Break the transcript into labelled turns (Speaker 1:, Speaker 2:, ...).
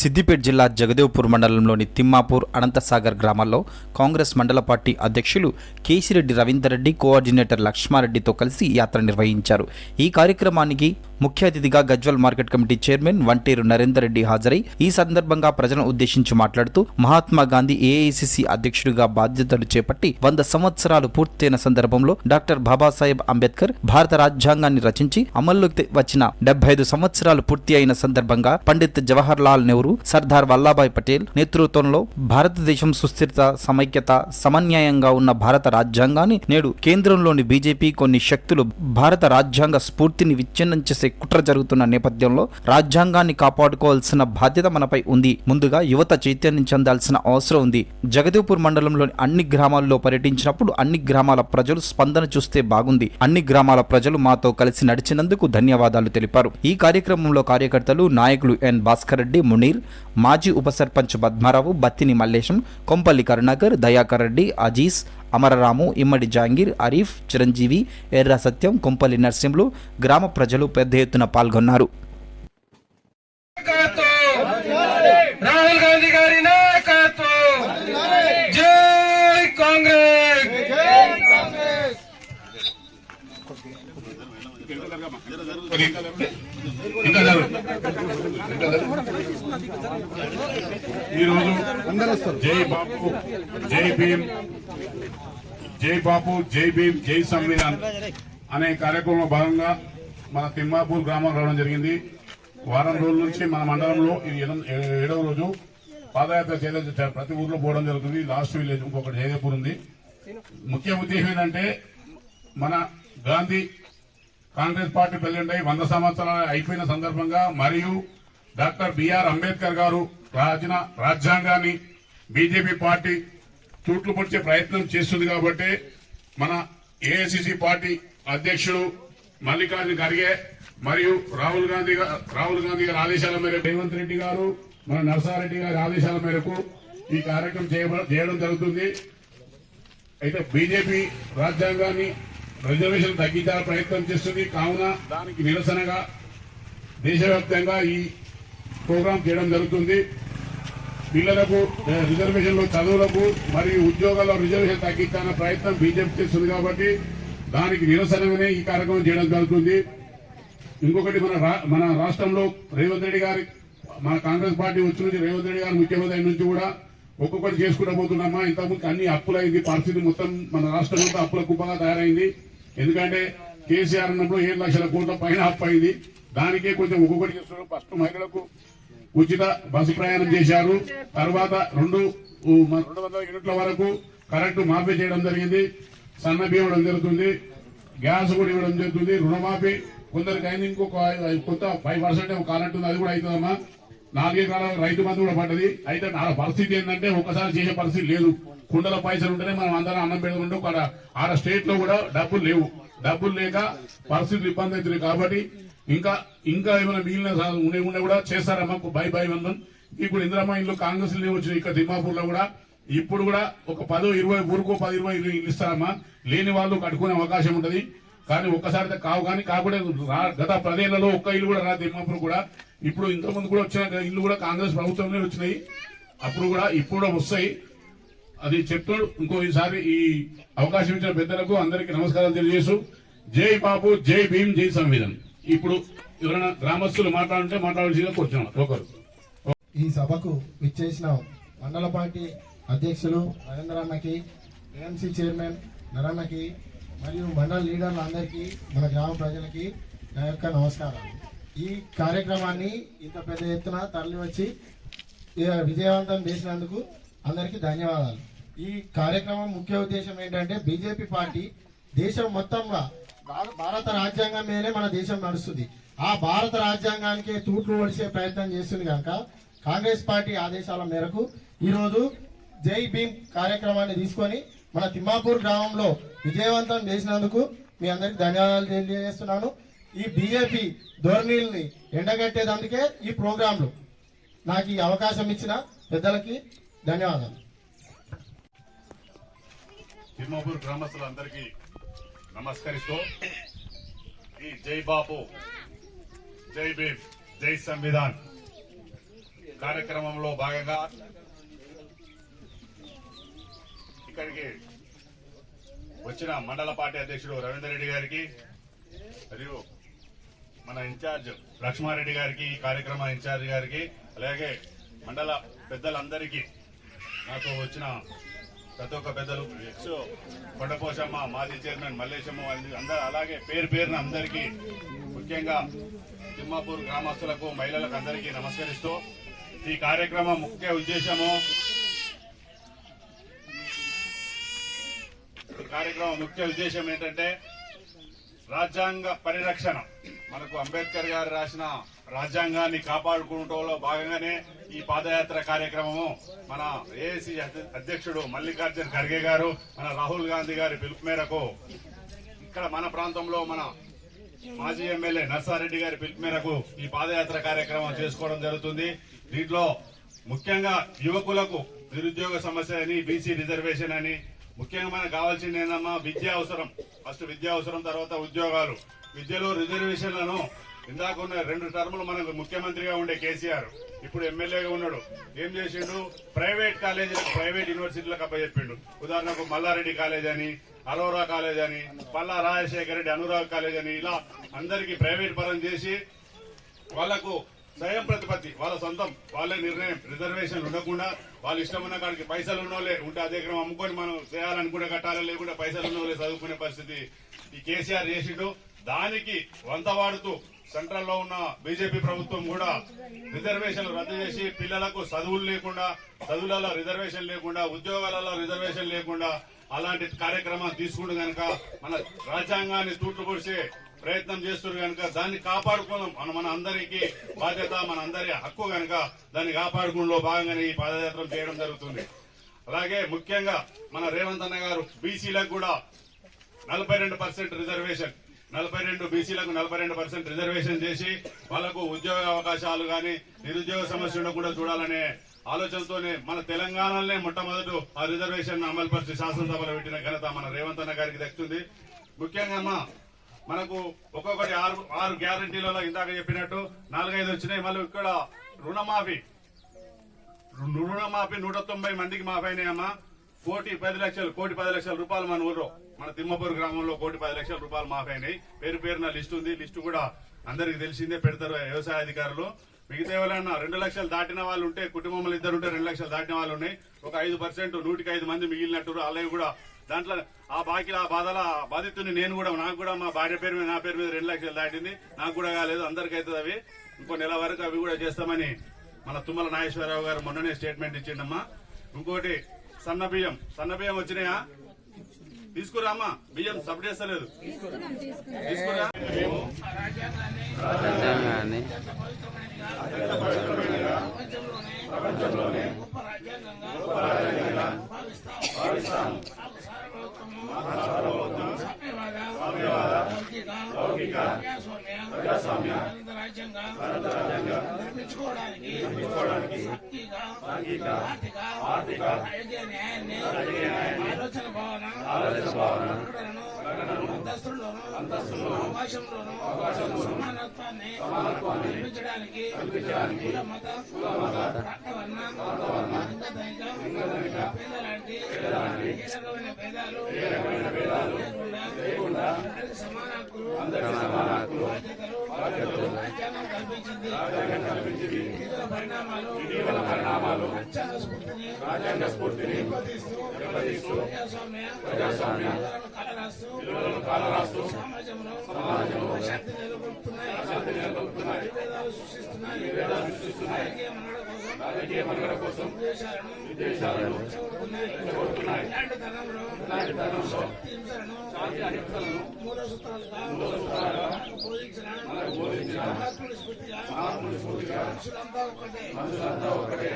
Speaker 1: సిద్దిపేట జిల్లా జగదేవ్పూర్ మండలంలోని తిమ్మాపూర్ అనంతసాగర్ గ్రామాల్లో కాంగ్రెస్ మండల పార్టీ అధ్యక్షులు కేసిరెడ్డి రవీందర్ రెడ్డి కోఆర్డినేటర్ లక్ష్మారెడ్డితో కలిసి యాత్ర నిర్వహించారు. ఈ కార్యక్రమానికి ముఖ్య అతిథిగా Gajwel market committee chairman Vanteru Narender Reddy హాజరై ఈ సందర్భంగా ప్రజలను ఉద్దేశించి మాట్లాడుతూ మహాత్మా గాంధీ ఏఐసిసి అధ్యక్షుడిగా బాధ్యతలు చేపట్టి వంద సంవత్సరాలు పూర్తయిన సందర్భంలో డాక్టర్ బాబాసాహెబ్ అంబేద్కర్ భారత రాజ్యాంగాన్ని రచించి అమల్లోకి వచ్చిన డెబ్బై ఐదు సంవత్సరాలు పూర్తి అయిన సందర్భంగా పండిత్ జవహర్ లాల్ నెహ్రూ సర్దార్ వల్లాభాయ్ పటేల్ నేతృత్వంలో భారతదేశం సుస్థిరత సమైక్యత సమన్యాయంగా ఉన్న భారత రాజ్యాంగాన్ని నేడు కేంద్రంలోని బీజేపీ కొన్ని శక్తులు భారత రాజ్యాంగ స్ఫూర్తిని విచ్ఛిన్నం చేసే కుట్ర జరుగుతున్న నేపథ్యంలో రాజ్యాంగాన్ని కాపాడుకోవాల్సిన బాధ్యత మనపై ఉంది. ముందుగా యువత చైతన్యం చెందాల్సిన అవసరం ఉంది. జగదేవ్పూర్ మండలంలోని అన్ని గ్రామాల్లో పర్యటించినప్పుడు అన్ని గ్రామాల ప్రజలు స్పందన చూస్తే బాగుంది. అన్ని గ్రామాల ప్రజలు మాతో కలిసి నడిచినందుకు ధన్యవాదాలు తెలిపారు. ఈ కార్యక్రమంలో కార్యకర్తలు నాయకులు ఎన్ భాస్కర్ రెడ్డి మునీర్ మాజీ ఉప సర్పంచ్ పద్మారావు బత్తిని మల్లేశం కొంపల్లి కరుణాకర్ దయాకర్ రెడ్డి అజీజ్ అమరరాము ఇమ్మడి జాంగీర్ అరీఫ్ చిరంజీవి ఎర్ర సత్యం కొంపల్లి నర్సింహులు గ్రామ ప్రజలు పెద్ద ఎత్తున పాల్గొన్నారు
Speaker 2: నాయకత్వం రాహుల్ గాంధీ గారి నాయకత్వం జై కాంగ్రెస్.
Speaker 3: ఈరోజు జై బాపు జై భీమ్ జై బాపు జై భీమ్ జై సంవిధాన్ అనే కార్యక్రమంలో భాగంగా మన తిమ్మాపూర్ గ్రామం రావడం జరిగింది. వారం రోజుల నుంచి మన మండలంలో ఇది ఏడవ రోజు పాదయాత్ర చేయడం ప్రతి ఊర్లో పోవడం జరుగుతుంది. లాస్ట్ విలేజ్ ఇంకొకటి జయదేపూర్ ఉంది. ముఖ్య ఉద్దేశం ఏంటంటే మన గాంధీ కాంగ్రెస్ పార్టీ ప్రెసిడెంట్ అయి వంద సంవత్సరాలు అయిపోయిన సందర్భంగా మరియు డాక్టర్ బిఆర్ అంబేద్కర్ గారు రాసిన రాజ్యాంగాన్ని బీజేపీ పార్టీ తూట్లు పొడిచే ప్రయత్నం చేస్తుంది కాబట్టి మన ఏఐసిసి పార్టీ అధ్యక్షుడు మల్లికార్జున ఖర్గే మరియు రాహుల్ గాంధీ రాహుల్ గాంధీ గారి ఆదేశాల మేరకు రేవంత్ రెడ్డి గారు మన నరసారెడ్డి గారి ఆదేశాల మేరకు ఈ కార్యక్రమం చేయడం జరుగుతుంది. అయితే బీజేపీ రాజ్యాంగాన్ని రిజర్వేషన్ తగ్గించాలని ప్రయత్నం చేస్తుంది. కావున దానికి నిరసనగా దేశవ్యాప్తంగా ఈ ప్రోగ్రాం చేయడం జరుగుతుంది. పిల్లలకు రిజర్వేషన్లో రిజర్వేషన్లు చదువులకు మరియు ఉద్యోగాల్లో రిజర్వేషన్ తగ్గించాలన్న ప్రయత్నం బీజేపీ చేస్తుంది కాబట్టి దానికి నిరసనగానే ఈ కార్యక్రమం చేయడం జరుగుతుంది. ఇంకొకటి మన రా- మన రాష్ట్రంలో రేవంత్ రెడ్డి గారి మన కాంగ్రెస్ పార్టీ వచ్చి నుంచి రేవంత్ రెడ్డి గారు ముఖ్యమంత్రి నుంచి కూడా ఒక్కొక్కటి చేసుకుంటూ పోతున్నామా? ఇంతకుముందు అన్ని అప్పులైంది. పరిస్థితి మొత్తం మన రాష్ట్రం అంతా అప్పుల కుప్పగా తయారైంది. ఎందుకంటే కేసీఆర్ అన్నప్పుడు ఏడు లక్షల కోట్ల పైన అప్పు అయింది. దానికే కొంచెం ఒక్కొక్కటి చేస్తున్నారు. ఫస్ట్ మహిళలకు ఉచిత బస్సు ప్రయాణం చేశారు. తర్వాత రెండు రెండు వందల యూనిట్ల వరకు కరెంటు మాఫీ చేయడం జరిగింది. సన్న ఇవ్వడం జరుగుతుంది. గ్యాస్ కూడా ఇవ్వడం జరుగుతుంది. రుణమాఫీ కొందరికి అయింది ఇంకొక కొంత ఫైవ్ పర్సెంట్ కరెంట్ ఉంది అది కూడా అవుతుందమ్మా. నాలుగే కాలం రైతు బంధు కూడా పడ్డది. అయితే నా పరిస్థితి ఏంటంటే ఒకసారి చేసే పరిస్థితి లేదు. కుండల పైసలు ఉంటేనే మనం అందరం అన్నం పెడుతుంటే ఒక ఆడ స్టేట్లో కూడా డబ్బులు లేవు. డబ్బులు లేక పరిస్థితులు ఇబ్బంది అవుతుంది కాబట్టి ఇంకా ఇంకా ఏమైనా మిగిలిన సా- ఉండే ఉండే కూడా చేస్తారమ్మా బై బై వందన్. ఇప్పుడు ఇందిరామ్మ ఇల్లు కాంగ్రెస్లో వచ్చినాయి ఇక్కడ తిమ్మాపూర్లో కూడా. ఇప్పుడు కూడా ఒక పదో ఇరవై ఊరుకో పది ఇరవై ఇల్లు ఇస్తారమ్మా. లేని వాళ్ళు కట్టుకునే అవకాశం ఉంటది. కానీ ఒక్కసారి అయితే కావు కానీ కాకుండా రా- గత పదేళ్ళలో ఒక్క ఇల్లు కూడా రా తిమ్మాపూర్ కూడా. ఇప్పుడు ఇంతకుముందు కూడా వచ్చిన ఇల్లు కూడా కాంగ్రెస్ ప్రభుత్వంలో వచ్చినాయి. అప్పుడు కూడా ఇప్పుడు కూడా వస్తాయి. అది చెప్తూ ఇంకో ఈసారి ఈ అవకాశం ఇచ్చిన పెద్దలకు అందరికీ నమస్కారం తెలియజేస్తూ. జై బాబు జై భీమ్ జై సంవిధానం. ఇప్పుడు ఎవరైనా గ్రామస్తులు మాట్లాడుంటే మాట్లాడాల్సిందిగా కూర్చున్నాను ఒకరు.
Speaker 4: ఈ సభకు విచ్చేసిన మండల పార్టీ అధ్యక్షులు నరేంద్ర అన్నకి ఏఎంసీ చైర్మన్ నరన్నకి మరియు మండల లీడర్లు అందరికీ మన గ్రామ ప్రజలకి నా యొక్క నమస్కారాలు. ఈ కార్యక్రమాన్ని ఇంత పెద్ద ఎత్తున తరలి వచ్చి విజయవంతం చేసినందుకు అందరికీ ధన్యవాదాలు. ఈ కార్యక్రమం ముఖ్య ఉద్దేశం ఏంటంటే బీజేపీ పార్టీ దేశం మొత్తంగా భారత రాజ్యాంగం మీదనే మన దేశం నడుస్తుంది. ఆ భారత రాజ్యాంగానికి తూట్లు ఒడిసే ప్రయత్నం చేస్తుంది కనుక కాంగ్రెస్ పార్టీ ఆదేశాల మేరకు ఈరోజు జై భీమ్ కార్యక్రమాన్ని తీసుకొని మన తిమ్మాపూర్ గ్రామంలో విజయవంతం చేసినందుకు మీ అందరికి ధన్యవాదాలు తెలియజేస్తున్నాను. ఈ బీజేపీ ధోరణిల్ని ఎండగట్టేదందుకే ఈ ప్రోగ్రాంలు నాకు ఈ అవకాశం ఇచ్చిన పెద్దలకి ధన్యవాదాలు.
Speaker 3: తిమ్మాపూర్ గ్రామస్తులందరికీ నమస్కరిస్తూ ఈ జై బాపు జై భీమ్ జై సంవిధాన్
Speaker 5: కార్యక్రమంలో భాగంగా ఇక్కడికి వచ్చిన మండల పార్టీ అధ్యక్షుడు రవీందర్ రెడ్డి గారికి మరియు మన ఇన్ఛార్జ్ లక్ష్మారెడ్డి గారికి ఈ కార్యక్రమ ఇన్ఛార్జ్ గారికి అలాగే మండల పెద్దలందరికీ నాతో వచ్చిన ప్రతి ఒక్క పెద్దలు కొండపోషమ్మ మాజీ చైర్మన్ మల్లేశమ్మ అందరూ అలాగే పేరు పేరున అందరికీ ముఖ్యంగా తిమ్మాపూర్ గ్రామస్తులకు మహిళలకు అందరికీ నమస్కరిస్తూ ఈ కార్యక్రమం ముఖ్య ఉద్దేశము. ఈ కార్యక్రమం ముఖ్య ఉద్దేశం ఏంటంటే రాజ్యాంగ పరిరక్షణ. మనకు అంబేద్కర్ గారు రాసిన రాజ్యాంగాన్ని కాపాడుకోవడంలో భాగంగానే ఈ పాదయాత్ర కార్యక్రమము మన ఏఐసి అధ్యక్షుడు మల్లికార్జున్ ఖర్గే గారు మన రాహుల్ గాంధీ గారి పిలుపు మేరకు ఇక్కడ మన ప్రాంతంలో మన మాజీ ఎమ్మెల్యే నర్సారెడ్డి గారి పిలుపు మేరకు ఈ పాదయాత్ర కార్యక్రమం చేసుకోవడం జరుగుతుంది. దీంట్లో ముఖ్యంగా యువకులకు నిరుద్యోగ సమస్య అని బీసీ రిజర్వేషన్ అని ముఖ్యంగా మనకు కావాల్సింది ఏందమ్మా విద్య అవసరం. ఫస్ట్ విద్య అవసరం తర్వాత ఉద్యోగాలు. విద్యలో రిజర్వేషన్లను ఇందాక ఉన్న రెండు టర్ములు మనకు ముఖ్యమంత్రిగా ఉండే కేసీఆర్ ఇప్పుడు ఎమ్మెల్యేగా ఉన్నాడు. ఏం చేసిండు? ప్రైవేట్ కాలేజీలకు ప్రైవేట్ యూనివర్సిటీలకు అప్పచెప్పిండు. ఉదాహరణకు మల్లారెడ్డి కాలేజ్ అని అరోరా కాలేజ్ అని పల్లా రాజశేఖర రెడ్డి అనురాగ్ కాలేజ్ అని ఇలా అందరికీ ప్రైవేట్ పరం చేసి వాళ్ళకు స్వయం ప్రతిపత్తి వాళ్ళ సొంతం వాళ్ళే నిర్ణయం. రిజర్వేషన్ ఉండకుండా వాళ్ళ ఇష్టం ఉన్న కాడికి పైసలు ఉన్నోలే ఉంటే అదే క్రమం అమ్ముకొని మనం చేయాలనుకుంటే కట్టాలి లేకుండా పైసలు ఉన్నోలే చదువుకునే పరిస్థితి. ఈ కేసీఆర్ చేసిండు. దానికి వంత వాడుతూ సెంట్రల్లో ఉన్న బీజేపీ ప్రభుత్వం కూడా రిజర్వేషన్లు రద్దు చేసి పిల్లలకు చదువులు లేకుండా చదువులలో రిజర్వేషన్ లేకుండా ఉద్యోగాలలో రిజర్వేషన్ లేకుండా అలాంటి కార్యక్రమాలు తీసుకుంటూ గనక మన రాజ్యాంగాన్ని తూట్లు పొడిచే ప్రయత్నం చేస్తున్నారు కనుక దాన్ని కాపాడుకోవడం మన మన అందరికీ బాధ్యత మన అందరి హక్కు కనుక దాన్ని కాపాడుకోవడంలో భాగంగానే ఈ పాదయాత్ర చేయడం జరుగుతుంది. అలాగే ముఖ్యంగా మన రేవంత్ అన్న గారు బీసీలకు కూడా నలభై రెండు పర్సెంట్ రిజర్వేషన్ నలభై రెండు బీసీలకు నలభై రెండు పర్సెంట్ రిజర్వేషన్ చేసి వాళ్ళకు ఉద్యోగ అవకాశాలు గాని నిరుద్యోగ సమస్యలను కూడా చూడాలనే ఆలోచనతోనే మన తెలంగాణలోనే మొట్టమొదటి ఆ రిజర్వేషన్ అమలుపరిచి శాసనసభలో పెట్టిన ఘనత మన రేవంత్ అన్న గారికి దక్కుతుంది. ముఖ్యంగా అమ్మా మనకు ఒక్కొక్కటి ఆరు ఆరు గ్యారంటీలలో ఇందాక చెప్పినట్టు నాలుగైదు వచ్చినాయి. మళ్ళీ ఇక్కడ రుణమాఫీ. రుణమాఫీ నూట తొంభై మందికి మాఫీ అయినాయమ్మా కోటి పది లక్షలు కోటి పది లక్షల రూపాయలు మన ఊర్లో. మన తిమ్మపూర్ గ్రామంలో కోటి పది లక్షల రూపాయలు మాఫీ అయినాయి పేరు పేరున లిస్టు ఉంది. లిస్టు కూడా అందరికి తెలిసిందే పెడతారు వ్యవసాయ అధికారులు. మిగతా ఎవరైనా రెండు లక్షలు దాటిన వాళ్ళు ఉంటే కుటుంబంలో ఇద్దరు ఉంటే రెండు లక్షలు దాటిన వాళ్ళు ఉన్నాయి. ఒక ఐదు పర్సెంట్ నూటికి ఐదు మంది మిగిలినట్టు అలాగే కూడా దాంట్లో ఆ బాకీ ఆ బాధల బాధితుని నేను కూడా నాకు కూడా మా భార్య పేరు మీద నా పేరు మీద రెండు లక్షలు దాటింది. నాకు కూడా కాలేదు అందరికీ అవుతుంది అవి. ఇంకో నెల వరకు అవి కూడా చేస్తామని మన తుమ్మల నాగేశ్వరరావు గారు మొన్ననే స్టేట్మెంట్ ఇచ్చిండమ్మా. ఇంకోటి సన్న బియ్యం. సన్న బియ్యం వచ్చినాయా? తీసుకురా అమ్మా బియ్యం సబ్ చేస్తలేదు తీసుకురా
Speaker 6: రాజ్యాంగాన్ని
Speaker 7: ప్రపంచంలోనే గొప్ప రాజ్యాంగంగా భావిస్తాం సార్వభౌమత్వము, సామ్యవాద, లౌకిక, ప్రజాస్వామ్య, భారత రాజ్యాంగం నిర్మించుకోవడానికి సాంఘిక, ఆర్థిక, ఆలోచన భావన ప్రకటనను, అంతస్తుల్లోనూ అవకాశంలోనూ సమానత్వాన్ని నిర్మించడానికి కుల మత వర్ణ లింగ భేద లాంటి ఏ రకమైన భేదాలు లేకుండా అందరికీ సమాన హక్కులు బాధ్యతలు రాజ్యాంగం కల్పించింది. ఇటీవల పరిణామాలు రాజ్యాంగ స్ఫూర్తిని దెబ్బతీస్తూ ప్రజాస్వామ్య విలువలను కాలరాస్తూ సమాజంలో శాంతి నెలకొల్పుతున్నాయి విభేదాలు సృష్టిస్తున్నాయి రాజకీయ మనుగడ కోసం రెచ్చగొడుతున్నాయి. ఇలాంటి తరంలో శక్తి హింసలను మూల సూత్రాలుగా బోధించిన మహాత్ముడి స్ఫూర్తిగా మనుషులంతా ఒకటే